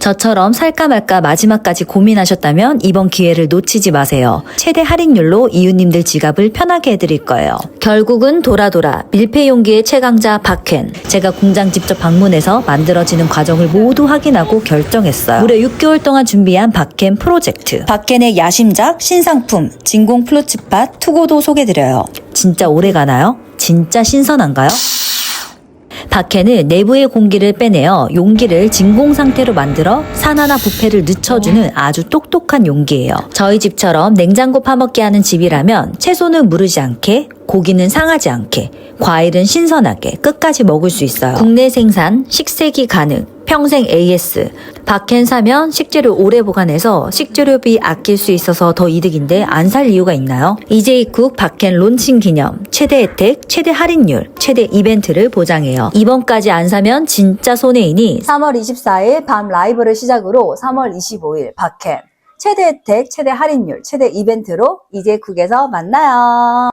저처럼 살까 말까 마지막까지 고민하셨다면 이번 기회를 놓치지 마세요. 최대 할인율로 이웃님들 지갑을 편하게 해드릴 거예요. 결국은 돌아돌아 밀폐 용기의 최강자 박켄. 제가 공장 직접 방문해서 만들어지는 과정을 모두 확인하고 결정했어요. 무려 6개월 동안 준비한 박켄 프로젝트. 박켄의 야심작 신상품 진공 플루츠팟 투고도 소개드려요. 진짜 오래 가나요? 진짜 신선한가요? 박해는 내부의 공기를 빼내어 용기를 진공 상태로 만들어 산화나 부패를 늦춰주는 아주 똑똑한 용기예요. 저희 집처럼 냉장고 파먹기 하는 집이라면 채소는 무르지 않게, 고기는 상하지 않게, 과일은 신선하게 끝까지 먹을 수 있어요. 국내 생산, 식세기 가능, 평생 AS. 박캔 사면 식재료 오래 보관해서 식재료비 아낄 수 있어서 더 이득인데 안 살 이유가 있나요? 이제이쿡 박캔 론칭 기념 최대 혜택, 최대 할인율, 최대 이벤트를 보장해요. 이번까지 안 사면 진짜 손해이니 3월 24일 밤 라이브를 시작으로 3월 25일 박캔 최대 혜택, 최대 할인율, 최대 이벤트로 이제쿡에서 만나요.